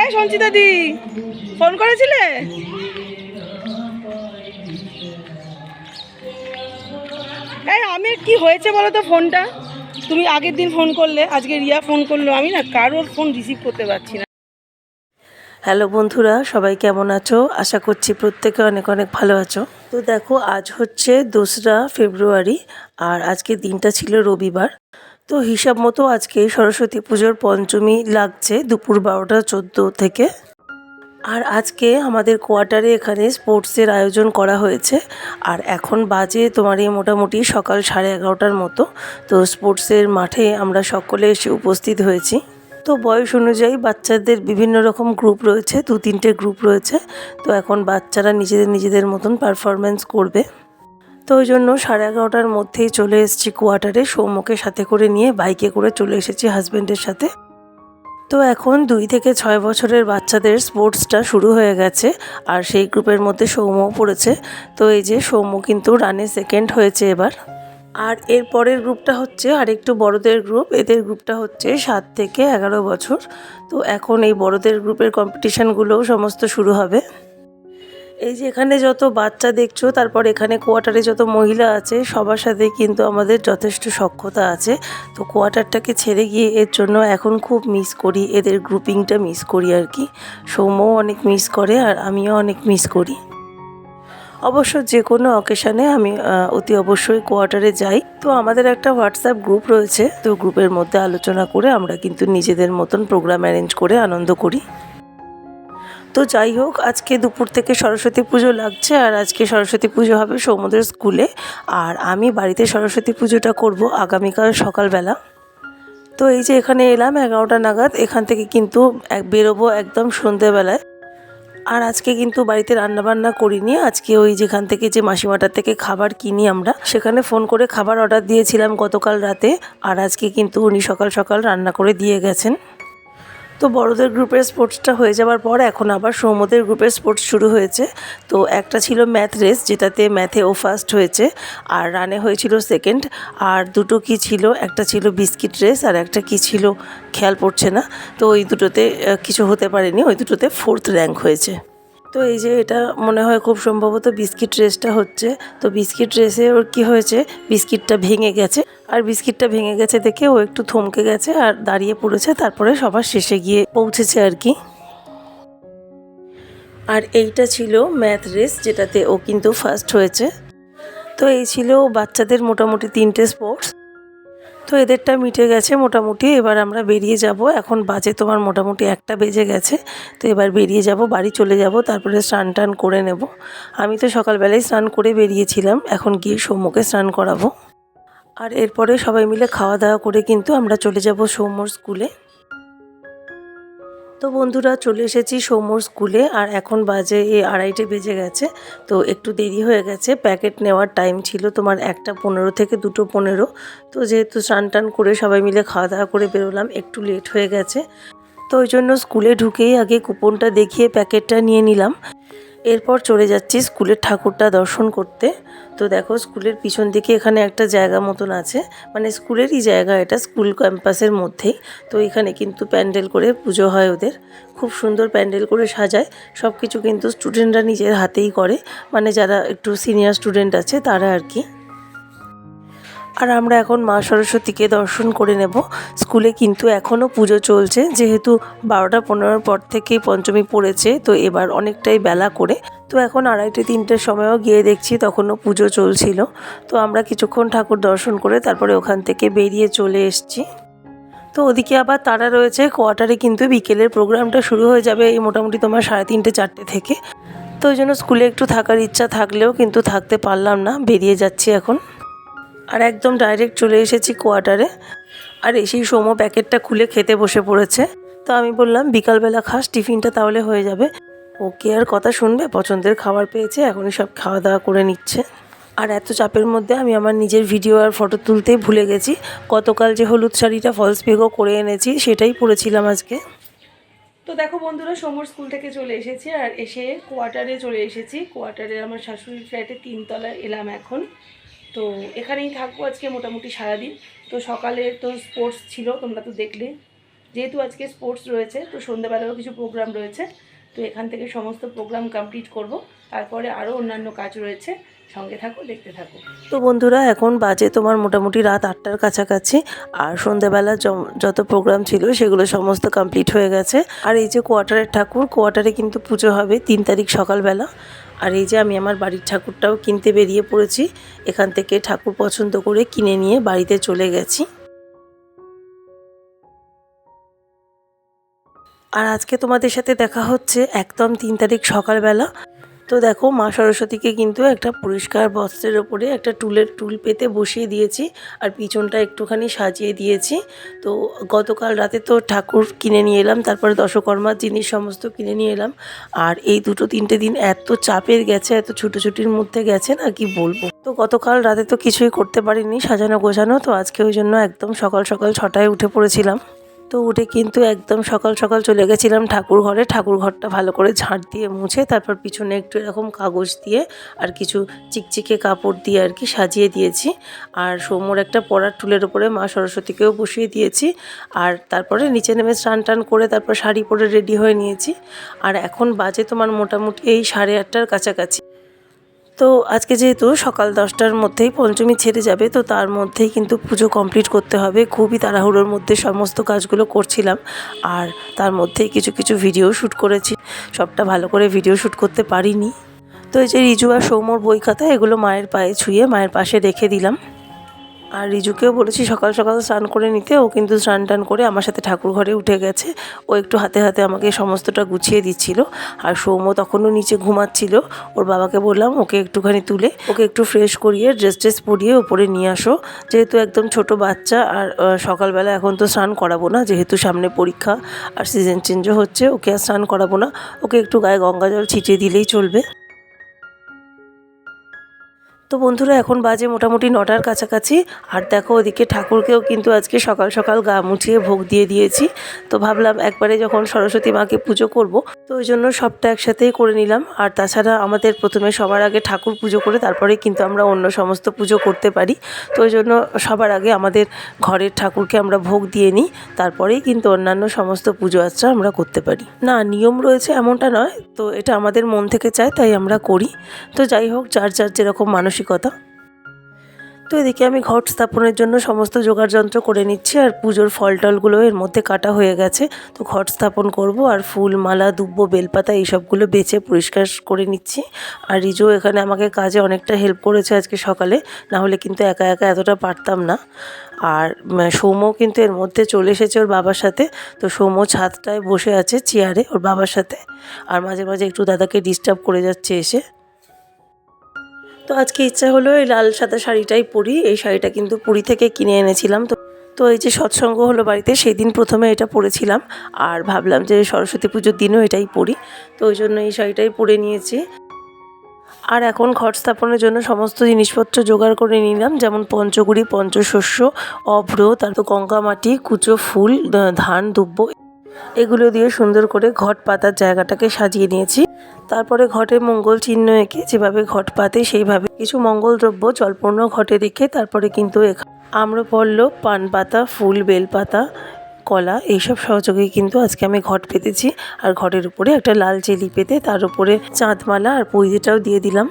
এই সঞ্চিতা দি, ফোন করেছিলে? এই আমি কি হয়েছে বলো তো ফোনটা? তুমি আগের দিন ফোন করলে, আজকে রিয়া ফোন করল, আমি না কারোর ফোন রিসিভ করতে পারছি না। হ্যালো বন্ধুরা, সবাই কেমন আছো? আশা করছি প্রত্যেকে অনেক অনেক ভালো আছো। তো দেখো, আজ হচ্ছে দোসরা ফেব্রুয়ারি, আর আজকে দিনটা ছিল রবিবার। তো হিসাব মতো আজকে সরস্বতী পুজোর পঞ্চমী লাগছে দুপুর বারোটা চোদ্দ থেকে। আর আজকে আমাদের কোয়ার্টারে এখানে স্পোর্টসের আয়োজন করা হয়েছে। আর এখন বাজে তোমার এই মোটামুটি সকাল সাড়ে এগারোটার মতো। তো স্পোর্টসের মাঠে আমরা সকলে এসে উপস্থিত হয়েছি। তো বয়স অনুযায়ী বাচ্চাদের বিভিন্ন রকম গ্রুপ রয়েছে দু তিনটে গ্রুপ রয়েছে। তো এখন বাচ্চারা নিজেদের নিজেদের মতন পারফরমেন্স করবে। তো ওই জন্য সাড়ে এগারোটার মধ্যেই চলে এসেছি কোয়ার্টারে। সৌম্যকে সাথে করে নিয়ে বাইকে করে চলে এসেছি হাজব্যান্ডের সাথে। তো এখন দুই থেকে ছয় বছরের বাচ্চাদের স্পোর্টসটা শুরু হয়ে গেছে আর সেই গ্রুপের মধ্যে সৌম্যও পড়েছে। তো এই যে সৌম্য কিন্তু রানে সেকেন্ড হয়েছে এবার। আর এর পরের গ্রুপটা হচ্ছে আরেকটু বড়দের গ্রুপ। এদের গ্রুপটা হচ্ছে সাত থেকে এগারো বছর। তো এখন এই বড়দের গ্রুপের কম্পিটিশানগুলোও সমস্ত শুরু হবে। এই যে এখানে যত বাচ্চা দেখছ, তারপর এখানে কোয়ার্টারে যত মহিলা আছে, সবার সাথে কিন্তু আমাদের যথেষ্ট সক্ষতা আছে। তো কোয়ার্টারটাকে ছেড়ে গিয়ে এর জন্য এখন খুব মিস করি, এদের গ্রুপিংটা মিস করি আর কি। সৌম্যও অনেক মিস করে আর আমিও অনেক মিস করি। অবশ্য যে কোনো অকেশানে আমি অতি অবশ্যই কোয়ার্টারে যাই। তো আমাদের একটা হোয়াটসঅ্যাপ গ্রুপ রয়েছে, তো গ্রুপের মধ্যে আলোচনা করে আমরা কিন্তু নিজেদের মতন প্রোগ্রাম অ্যারেঞ্জ করে আনন্দ করি। তো যাই হোক, আজকে দুপুর থেকে সরস্বতী পুজো লাগছে আর আজকে সরস্বতী পুজো হবে সৌমদের স্কুলে। আর আমি বাড়িতে সরস্বতী পুজোটা করব আগামীকাল সকালবেলা। তো এই যে এখানে এলাম, এগারোটা নাগাদ, এখান থেকে কিন্তু এক বেরোবো একদম সন্ধেবেলায়। আর আজকে কিন্তু বাড়িতে রান্নাবান্না করিনি। আজকে ওই যেখান থেকে যে মাসিমাটার থেকে খাবার কিনি আমরা, সেখানে ফোন করে খাবার অর্ডার দিয়েছিলাম গতকাল রাতে। আর আজকে কিন্তু উনি সকাল সকাল রান্না করে দিয়ে গেছেন। তো বড়দের গ্রুপের স্পোর্টসটা হয়ে যাওয়ার পর এখন আবার সৌমদের গ্রুপের স্পোর্টস শুরু হয়েছে। তো একটা ছিল ম্যাথ রেস, যেটাতে ম্যাথে ও ফার্স্ট হয়েছে, আর রানে হয়েছিল সেকেন্ড, আর দুটো কি ছিল? একটা ছিল বিস্কিট রেস, আর একটা কি ছিল? খেয়াল পড়ছে না। তো ওই দুটোতে কিছু হতে পারেনি, ওই দুটোতে ফোর্থ র্যাঙ্ক হয়েছে। তো এই যে এটা মনে হয় খুব সম্ভবত বিস্কিট রেসটা হচ্ছে। তো বিস্কিট রেসে ওর কি হয়েছে? বিস্কিটটা ভেঙে গেছে। আর বিস্কিটটা ভেঙে গেছে দেখে ও একটু থমকে গেছে আর দাঁড়িয়ে পড়েছে। তারপরে সবার শেষে গিয়ে পৌঁছেছে আর কি। আর এইটা ছিল ম্যাথ রেস, যেটাতে ও কিন্তু ফার্স্ট হয়েছে। তো এই ছিল বাচ্চাদের মোটামুটি তিনটে স্পোর্টস। তো এদেরটা মিটে গেছে মোটামুটি, এবার আমরা বেরিয়ে যাব। এখন বাজে তোমার মোটামুটি একটা বেজে গেছে, তো এবার বেরিয়ে যাব, বাড়ি চলে যাব, তারপরে স্নান টান করে নেব। আমি তো সকালবেলায় স্নান করে বেরিয়েছিলাম, এখন গিয়ে সৌম্যকে স্নান করাবো। আর এরপরে সবাই মিলে খাওয়া দাওয়া করে কিন্তু আমরা চলে যাব সৌম্যর স্কুলে। তো বন্ধুরা চলে এসেছি সৌম্যর স্কুলে, আর এখন বাজে এই আড়াইটে বেজে গেছে, তো একটু দেরি হয়ে গেছে, প্যাকেট নেওয়ার টাইম ছিল তোমার একটা পনেরো থেকে দুটো পনেরো, তো যেহেতু স্নান টান করে সবাই মিলে খাওয়া দাওয়া করে বেরোলাম, একটু লেট হয়ে গেছে, তো ওই জন্য স্কুলে ঢুকেই আগে কুপনটা দেখিয়ে প্যাকেটটা নিয়ে নিলাম এরপর চলে যাচ্ছি স্কুলের ঠাকুরটা দর্শন করতে। তো দেখো স্কুলের পিছন দিকে এখানে একটা জায়গা মতন আছে। মানে স্কুলেরই জায়গা এটা, স্কুল ক্যাম্পাসের মধ্যেই। তো এখানে কিন্তু প্যান্ডেল করে পুজো হয় ওদের। খুব সুন্দর প্যান্ডেল করে সাজায়। সব কিছু কিন্তু স্টুডেন্টরা নিজের হাতেই করে। মানে যারা একটু সিনিয়র স্টুডেন্ট আছে তারা আর কি। আর আমরা এখন মা সরস্বতীকে দর্শন করে নেব। স্কুলে কিন্তু এখনও পুজো চলছে, যেহেতু বারোটা পনেরোর পর থেকেই পঞ্চমী পড়েছে, তো এবার অনেকটাই বেলা করে। তো এখন আড়াইটে তিনটের সময়ও গিয়ে দেখছি তখনও পুজো চলছিল। তো আমরা কিছুক্ষণ ঠাকুর দর্শন করে তারপরে ওখান থেকে বেরিয়ে চলে এসেছি। তো ওদিকে আবার তারা রয়েছে, কোয়ার্টারে কিন্তু বিকেলের প্রোগ্রামটা শুরু হয়ে যাবে এই মোটামুটি তোমার সাড়ে তিনটে, চারটে থেকে। তো ওই জন্য স্কুলে একটু থাকার ইচ্ছা থাকলেও কিন্তু থাকতে পারলাম না, বেরিয়ে যাচ্ছি এখন। আর একদম ডাইরেক্ট চলে এসেছি কোয়ার্টারে আর এসেই সোমো প্যাকেটটা খুলে খেতে বসে পড়েছে। তো আমি বললাম, বিকালবেলা খাস, টিফিনটা তাহলে হয়ে যাবে। ওকে আর কথা শুনবে, পছন্দের খাবার পেয়েছে, এখনই সব খাওয়া দাওয়া করে নিচ্ছে। আর এত চাপের মধ্যে আমি আমার নিজের ভিডিও আর ফটো তুলতেই ভুলে গেছি। গতকাল যে হলুদ শাড়িটা ফলস পিকও করে এনেছি, সেটাই পরেছিলাম আজকে। তো দেখো বন্ধুরা, সমর স্কুল থেকে চলে এসেছি আর এসে কোয়ার্টারে চলে এসেছি। কোয়ার্টারে আমার শাশুড়ির ফ্ল্যাটে তিনতলায় এলাম এখন। তো এখানেই থাকব আজকে মোটামুটি সারাদিন। তো সকালে তো স্পোর্টস ছিল, তোমরা তো দেখলে। যেহেতু আজকে স্পোর্টস রয়েছে, তো সন্ধ্যাবেলাও কিছু প্রোগ্রাম রয়েছে। তো এখান থেকে সমস্ত প্রোগ্রাম কমপ্লিট করব। তারপরে আরও অন্যান্য কাজ রয়েছে। সঙ্গে থাকো, দেখতে থাকো। তো বন্ধুরা, এখন বাজে তোমার মোটামুটি রাত আটটার কাছাকাছি। আর সন্ধ্যাবেলা য- যত প্রোগ্রাম ছিল, সেগুলো সমস্ত কমপ্লিট হয়ে গেছে। আর এই যে কোয়ার্টারের ঠাকুর কোয়ার্টারে কিন্তু পুজো হবে তিন তারিখ সকালবেলা। আর এই যে আমি আমার বাড়ির ঠাকুরটাও কিনতে বেরিয়ে পড়েছি, এখান থেকে ঠাকুর পছন্দ করে কিনে নিয়ে বাড়িতে চলে গেছি। আর আজকে তোমাদের সাথে দেখা হচ্ছে একদম তিন তারিখ সকালবেলা। তো দেখো মা সরস্বতীকে কিন্তু একটা পরিষ্কার বস্ত্রের ওপরে একটা টুলের টুল পেতে বসিয়ে দিয়েছি আর পিছনটা একটুখানি সাজিয়ে দিয়েছি। তো গতকাল রাতে তো ঠাকুর কিনে নিয়ে এলাম, তারপরে দশকর্মার জিনিস সমস্ত কিনে নিয়ে এলাম। আর এই দুটো তিনটে দিন এত চাপের গেছে, এত ছুটোছুটির মধ্যে গেছে না কি বলব? তো গতকাল রাতে তো কিছুই করতে পারিনি, সাজানো গোছানো, তো আজকে ওই জন্য একদম সকাল সকাল ছটায় উঠে পড়েছিলাম। তো উঠে কিন্তু একদম সকাল সকাল চলে গেছিলাম ঠাকুর ঘরে। ঠাকুর ঘরটা ভালো করে ঝাঁট দিয়ে মুছে, তারপর পিছনে একটু এরকম কাগজ দিয়ে আর কিছু চিকচিকে কাপড় দিয়ে আর কি সাজিয়ে দিয়েছি। আর সৌম্যর একটা পড়ার টুলের উপরে মা সরস্বতীকেও বসিয়ে দিয়েছি। আর তারপরে নিচে নেমে স্নান টান করে তারপর শাড়ি পরে রেডি হয়ে নিয়েছি। আর এখন বাজে তোমার মোটামুটি এই সাড়ে আটটার কাছাকাছি। তো আজকে যেহেতু সকাল দশটার মধ্যেই পঞ্চমী ছেড়ে যাবে, তো তার মধ্যেই কিন্তু পুজো কমপ্লিট করতে হবে। খুবই তাড়াহুড়োর মধ্যে সমস্ত কাজগুলো করছিলাম আর তার মধ্যেই কিছু কিছু ভিডিও শ্যুট করেছি। সবটা ভালো করে ভিডিও শ্যুট করতে পারিনি। তো এই যে রিজু আর সৌমর বই খাতা, এগুলো মায়ের পায়ে ছুঁয়ে মায়ের পাশে রেখে দিলাম। আর রিজুকেও বলেছি সকাল সকাল স্নান করে নিতে। ও কিন্তু স্নান টান করে আমার সাথে ঠাকুর ঘরে উঠে গেছে। ও একটু হাতে হাতে আমাকে সমস্তটা গুছিয়ে দিচ্ছিল। আর সৌম্য তখনও নিচে ঘুমাচ্ছিল। ওর বাবাকে বললাম, ওকে একটুখানি তুলে, ওকে একটু ফ্রেশ করিয়ে ড্রেস ট্রেস পরিয়ে ওপরে নিয়ে আসো। যেহেতু একদম ছোট বাচ্চা, আর সকালবেলা এখন তো স্নান করাবো না, যেহেতু সামনে পরীক্ষা আর সিজন চেঞ্জও হচ্ছে, ওকে আর স্নান করাবো না। ওকে একটু গায়ে গঙ্গা জল ছিটিয়ে দিলেই চলবে। তো বন্ধুরা, এখন বাজে মোটামুটি নটার কাছাকাছি। আর দেখো, ওদিকে ঠাকুরকেও কিন্তু আজকে সকাল সকাল গা মুছিয়ে ভোগ দিয়ে দিয়েছি। তো ভাবলাম একবারে যখন সরস্বতী মাকে পুজো করব, তো ওই জন্য সবটা একসাথেই করে নিলাম। আর তাছাড়া আমাদের প্রথমে সবার আগে ঠাকুর পুজো করে তারপরে কিন্তু আমরা অন্য সমস্ত পুজো করতে পারি। তো ওই জন্য সবার আগে আমাদের ঘরের ঠাকুরকে আমরা ভোগ দিয়ে নিই। তারপরেই কিন্তু অন্যান্য সমস্ত পুজো আচ্ছা আমরা করতে পারি। না, নিয়ম রয়েছে এমনটা নয়। তো এটা আমাদের মন থেকে চায়, তাই আমরা করি। তো যাই হোক, যার যার যেরকম মানসিকতা। তো এদিকে আমি ঘট স্থাপনের জন্য সমস্ত জোগাড় যন্ত্র করে নিচ্ছি আর পুজোর ফল টলগুলো এর মধ্যে কাটা হয়ে গেছে। তো ঘট স্থাপন করব আর ফুল, মালা, দুব্ব, বেলপাতা এইসবগুলো বেছে পরিষ্কার করে নিচ্ছি। আর রিজু এখানে আমাকে কাজে অনেকটা হেল্প করেছে আজকে সকালে, না হলে কিন্তু একা একা এতটা পারতাম না। আর সৌম্য কিন্তু এর মধ্যে চলে এসেছে ওর বাবার সাথে। তো সৌম্য ছাদটায় বসে আছে চেয়ারে ওর বাবার সাথে। আর মাঝে মাঝে একটু দাদাকে ডিস্টার্ব করে যাচ্ছে এসে। তো আজকে ইচ্ছা হলো এই লাল সাদা শাড়িটাই পরি। এই শাড়িটা কিন্তু পুরী থেকে কিনে এনেছিলাম। তো তো এই যে সৎসঙ্গ হলো বাড়িতে সেই দিন প্রথমে এটা পরেছিলাম। আর ভাবলাম যে সরস্বতী পুজোর দিনও এটাই পরি। তো ওই জন্য এই শাড়িটাই পরে নিয়েছি। আর এখন ঘট স্থাপনের জন্য সমস্ত জিনিসপত্র জোগাড় করে নিলাম। যেমন পঞ্চগুড়ি পঞ্চশস্য, অভ্র, তারপর গঙ্গা মাটি কুচো ফুল, ধান, দুব্ব এগুলো দিয়ে সুন্দর করে ঘট পাতার জায়গাটাকে সাজিয়ে নিয়েছি। তারপরে ঘটে মঙ্গল চিহ্ন এঁকে যেভাবে ঘট পাতে সেইভাবে কিছু মঙ্গল দ্রব্য জলপূর্ণ ঘটে রেখে তারপরে কিন্তু আম্রপল্লব পান পাতা ফুল, বেলপাতা, কলা এইসব সহযোগে কিন্তু আজকে আমি ঘট পেতেছি। আর ঘটের উপরে একটা লাল চেলি পেতে তার উপরে চাঁদমালা আর পৈদিটাও দিয়ে দিলাম।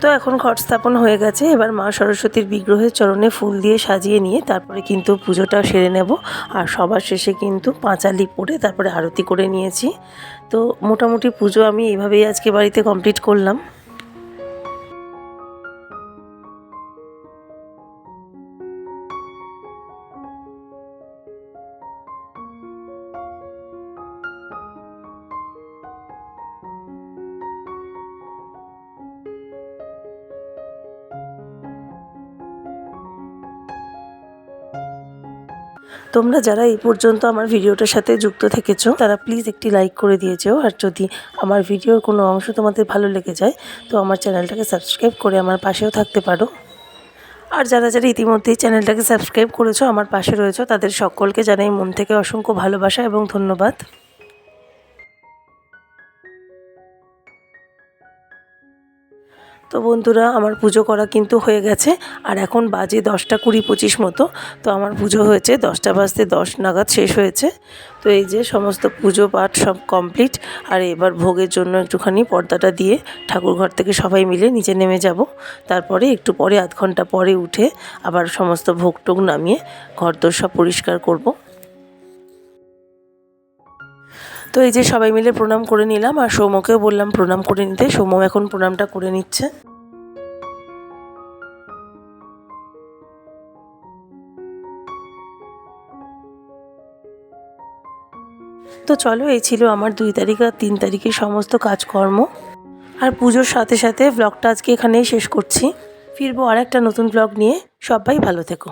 তো এখন ঘট স্থাপন হয়ে গেছে। এবার মা সরস্বতীর বিগ্রহের চরণে ফুল দিয়ে সাজিয়ে নিয়ে তারপরে কিন্তু পুজোটা সেরে নেব। আর সবার শেষে কিন্তু পাঁচালি পরে তারপরে আরতি করে নিয়েছি। তো মোটামুটি পুজো আমি এভাবেই আজকে বাড়িতে কমপ্লিট করলাম। তোমরা যারা এই পর্যন্ত আমার ভিডিওটার সাথে যুক্ত থেকেছো, তারা প্লিজ একটি লাইক করে দিয়েছ আর যদি আমার ভিডিওর কোনো অংশ তোমাদের ভালো লেগে যায়, তো আমার চ্যানেলটাকে সাবস্ক্রাইব করে আমার পাশেও থাকতে পারো। আর যারা যারা ইতিমধ্যেই চ্যানেলটাকে সাবস্ক্রাইব করেছ, আমার পাশে রয়েছে, তাদের সকলকে জানাই মন থেকে অসংখ্য ভালোবাসা এবং ধন্যবাদ। তো বন্ধুরা, আমার পুজো করা কিন্তু হয়ে গেছে। আর এখন বাজে দশটা কুড়ি পঁচিশ মতো, তো আমার পুজো হয়েছে। দশটা বাজতে দশ নাগাদ শেষ হয়েছে। তো এই যে সমস্ত পুজো পাঠ সব কমপ্লিট, আর এবার ভোগের জন্য একটুখানি পর্দাটা দিয়ে ঠাকুর ঘর থেকে সবাই মিলে নিচে নেমে যাব। তারপরে একটু পরে, আধ ঘণ্টা পরে উঠে আবার সমস্ত ভোগ টোগ নামিয়ে ঘর দোর সব পরিষ্কার করব। তো এই যে সবাই মিলে প্রণাম করে নিলাম আর সৌমকেও বললাম প্রণাম করে নিতে। সৌম এখন প্রণামটা করে নিচ্ছে। তো চলো, এই ছিল আমার দুই তারিখ আর তিন তারিখের সমস্ত কাজকর্ম। আর পুজোর সাথে সাথে ব্লগটা আজকে এখানেই শেষ করছি। ফিরবো আর একটা নতুন ব্লগ নিয়ে। সবাই ভালো থেকো।